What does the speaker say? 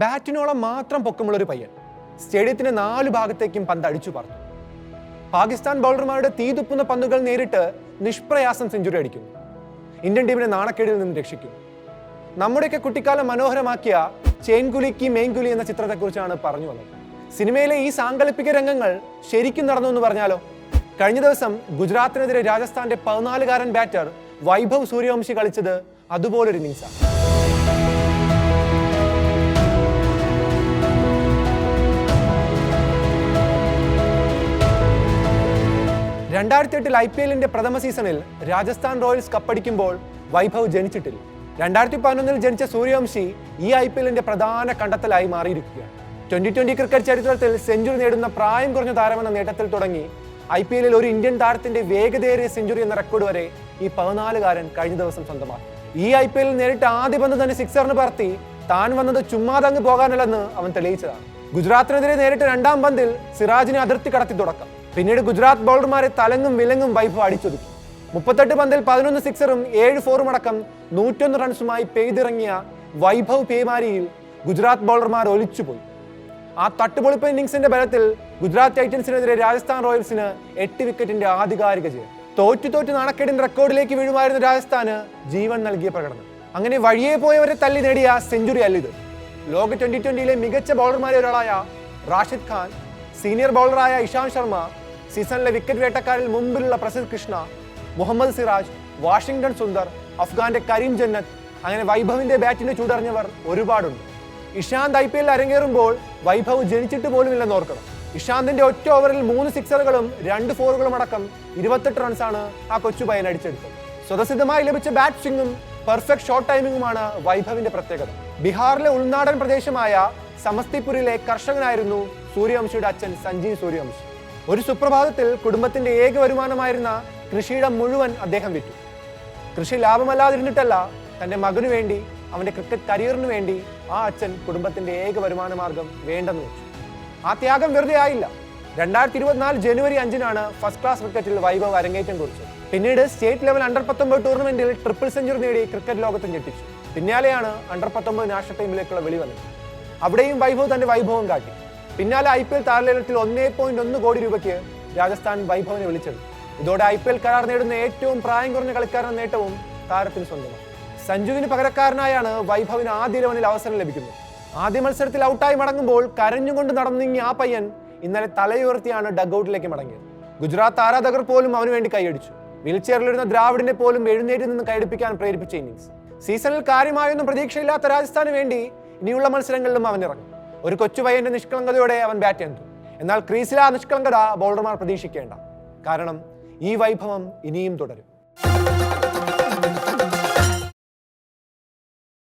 ബാറ്റിനോളം മാത്രം പൊക്കമുള്ള ഒരു പയ്യൻ. സ്റ്റേഡിയത്തിന്റെ നാലു ഭാഗത്തേക്കും പന്ത് അടിച്ചു പറന്നു പാകിസ്ഥാൻ ബൗളർമാരുടെ തീതുപ്പുന്ന പന്തുകൾ നേരിട്ട് നിഷ്പ്രയാസം സെഞ്ചുറി അടിക്കുന്നു. ഇന്ത്യൻ ടീമിനെ നാണക്കേടിൽ നിന്ന് രക്ഷിക്കുന്നു. നമ്മുടെയൊക്കെ കുട്ടിക്കാലം മനോഹരമാക്കിയ ചേൻകുലിക്ക് മേൻകുലി എന്ന ചിത്രത്തെക്കുറിച്ചാണ് പറഞ്ഞു വന്നത്. സിനിമയിലെ ഈ സാങ്കല്പിക രംഗങ്ങൾ ശരിക്കും നടന്നു എന്ന് പറഞ്ഞാലോ? കഴിഞ്ഞ ദിവസം ഗുജറാത്തിനെതിരെ രാജസ്ഥാന്റെ പതിനാലുകാരൻ ബാറ്റർ വൈഭവ് സൂര്യവംശി കളിച്ചത് അതുപോലൊരു ഇന്നിങ്സാണ് രണ്ടായിരത്തി എട്ടിൽ ഐ പി എല്ലിന്റെ പ്രഥമ സീസണിൽ രാജസ്ഥാൻ റോയൽസ് കപ്പടിക്കുമ്പോൾ വൈഭവ് ജനിച്ചിട്ടില്ല. രണ്ടായിരത്തി പതിനൊന്നിൽ ജനിച്ച സൂര്യവംശി ഈ ഐ പി എല്ലിന്റെ പ്രധാന കണ്ടെത്തലായി മാറിയിരിക്കുകയാണ്. ട്വന്റി ട്വന്റി ക്രിക്കറ്റ് ചരിത്രത്തിൽ സെഞ്ചുറി നേടുന്ന പ്രായം കുറഞ്ഞ താരമെന്ന നേട്ടത്തിൽ തുടങ്ങി ഐ പി എല്ലിൽ ഒരു ഇന്ത്യൻ താരത്തിന്റെ വേഗതയേറിയ സെഞ്ചുറി എന്ന റെക്കോർഡ് വരെ ഈ പതിനാലുകാരൻ കഴിഞ്ഞ ദിവസം സ്വന്തമാക്കി. ഈ ഐ പി എല്ലിൽ നേരിട്ട് ആദ്യ പന്ത് തന്നെ സിക്സറിന് പറത്തി താൻ വന്നത് ചുമ്മാതങ്ങ് പോകാനല്ലെന്ന് അവൻ തെളിയിച്ചതാണ്. ഗുജറാത്തിനെതിരെ നേരിട്ട് രണ്ടാം പന്തിൽ സിറാജിനെ അതിർത്തി കടത്തി തുടക്കം. പിന്നീട് ഗുജറാത്ത് ബൗളർമാരെ തലങ്ങും വിലങ്ങും വൈഭവ് അടിച്ചൊതുക്കി. മുപ്പത്തെട്ട് പന്തിൽ പതിനൊന്ന് സിക്സറും ഏഴ് ഫോറും അടക്കം നൂറ്റൊന്ന് റൺസുമായി പെയ്തിറങ്ങിയ വൈഭവ് പേമാരിയിൽ ഗുജറാത്ത് ബൗളർമാർ ഒലിച്ചുപോയി. ആ തട്ടുപൊളിപ്പ് ഇന്നിംഗ്സിന്റെ ബലത്തിൽ ഗുജറാത്ത് ടൈറ്റൻസിനെതിരെ രാജസ്ഥാൻ റോയൽസിന് എട്ട് വിക്കറ്റിന്റെ ആധികാരിക ജയം. തോറ്റു തോറ്റു നാണക്കേടിന്റെ റെക്കോർഡിലേക്ക് വീഴുമായിരുന്ന രാജസ്ഥാന് ജീവൻ നൽകിയ പ്രകടനം. അങ്ങനെ വഴിയെ പോയവരെ തല്ലി നേടിയ സെഞ്ചുറി അല്ലിത്. ലോക ട്വന്റി ട്വന്റിയിലെ മികച്ച ബൗളർമാരിൽ ഒരാളായ റാഷിദ് ഖാൻ സീനിയർ ബൗളറായ ഇഷാന്ത് ശർമ്മ സീസണിലെ വിക്കറ്റ് വേട്ടക്കാരിൽ മുമ്പിലുള്ള പ്രസിദ്ധ് കൃഷ്ണ മുഹമ്മദ് സിറാജ് വാഷിംഗ്ടൺ സുന്ദർ അഫ്ഗാന്റെ കരീം ജന്നത്ത് അങ്ങനെ വൈഭവിന്റെ ബാറ്റിന് ചൂടറിഞ്ഞവർ ഒരുപാടുണ്ട്. ഇഷാന്ത് ഐ പി എല്ലിൽ അരങ്ങേറുമ്പോൾ വൈഭവ് ജനിച്ചിട്ട് പോലും ഇല്ലെന്ന് ഓർക്കണം. ഇഷാന്തിന്റെ ഒറ്റ ഓവറിൽ മൂന്ന് സിക്സറുകളും രണ്ട് ഫോറുകളും അടക്കം ഇരുപത്തെട്ട് റൺസാണ് ആ കൊച്ചു പയ്യൻ അടിച്ചെടുത്തത്. സ്വതസിദ്ധമായി ലഭിച്ച ബാറ്റിംഗും പെർഫെക്റ്റ് ഷോട്ട് ടൈമിംഗുമാണ് വൈഭവിന്റെ പ്രത്യേകത. ബീഹാറിലെ ഉൾനാടൻ പ്രദേശമായ സമസ്തിപുരിലെ കർഷകനായിരുന്നു സൂര്യവംശിയുടെ അച്ഛൻ സഞ്ജീവ് സൂര്യവംശി. ഒരു സുപ്രഭാതത്തിൽ കുടുംബത്തിന്റെ ഏക വരുമാനമായിരുന്ന കൃഷിയിടം മുഴുവൻ അദ്ദേഹം വിറ്റു. കൃഷി ലാഭമല്ലാതിരുന്നിട്ടല്ല തന്റെ മകനു വേണ്ടി അവന്റെ ക്രിക്കറ്റ് കരിയറിനു വേണ്ടി ആ അച്ഛൻ കുടുംബത്തിന്റെ ഏക വരുമാന മാർഗം വേണ്ടെന്ന് വെച്ചു. ആ ത്യാഗം വെറുതെ ആയില്ല. രണ്ടായിരത്തി ഇരുപത്തിനാല് ജനുവരി അഞ്ചിനാണ് ഫസ്റ്റ് ക്ലാസ് ക്രിക്കറ്റിൽ വൈഭവ് അരങ്ങേറ്റം കുറിച്ചത്. പിന്നീട് സ്റ്റേറ്റ് ലെവൽ അണ്ടർ പത്തൊമ്പത് ടൂർണമെന്റിൽ ട്രിപ്പിൾ സെഞ്ചുറി നേടി ക്രിക്കറ്റ് ലോകത്ത് ഞെട്ടിച്ചു. പിന്നാലെയാണ് അണ്ടർ പത്തൊമ്പത് നാഷണൽ ടീമിലേക്കുള്ള വിളി വന്നത്. അവിടെയും വൈഭവ് തന്റെ വൈഭവം കാട്ടി. പിന്നാലെ ഐ പി എൽ താരലേലത്തിൽ ഒന്നേ പോയിന്റ് ഒന്ന് കോടി രൂപയ്ക്ക് രാജസ്ഥാൻ വൈഭവനെ വിളിച്ചത്. ഇതോടെ ഐ പി എൽ കരാർ നേടുന്ന ഏറ്റവും പ്രായം കുറഞ്ഞ കളിക്കാരൻ നേട്ടവും താരത്തിന് സ്വന്തമാണ്. സഞ്ജുവിന് പകരക്കാരനായാണ് വൈഭവിന് ആദ്യ ഇലവനിൽ അവസരം ലഭിക്കുന്നത്. ആദ്യ മത്സരത്തിൽ ഔട്ടായി മടങ്ങുമ്പോൾ കരഞ്ഞുകൊണ്ട് നടന്നിങ്ങി ആ പയ്യൻ ഇന്നലെ തലയുയർത്തിയാണ് ഡഗ്ഔട്ടിലേക്ക് മടങ്ങിയത്. ഗുജറാത്ത് ആരാധകർ പോലും അവന് വേണ്ടി കൈയടിച്ചു. വീൽചെയറിലിരുന്ന ദ്രാവിഡിനെ പോലും എഴുന്നേറ്റ് നിന്ന് കൈയടിപ്പിക്കാൻ പ്രേരിപ്പിച്ച ഇന്നിംഗ്സ് സീസണിൽ കാര്യമായൊന്നും പ്രതീക്ഷയില്ലാത്ത രാജസ്ഥാന് വേണ്ടി ഇനിയുള്ള മത്സരങ്ങളിലും അവൻ ഇറങ്ങും. ഒരു കൊച്ചു പയ്യന്റെ നിഷ്കളങ്കതയോടെ അവൻ ബാറ്റ് ചെയ്തു. എന്നാൽ ക്രീസിലെ ആ നിഷ്കളങ്കത ബൗളർമാർ പ്രതീക്ഷിക്കേണ്ട. കാരണം ഈ വൈഭവം ഇനിയും തുടരും.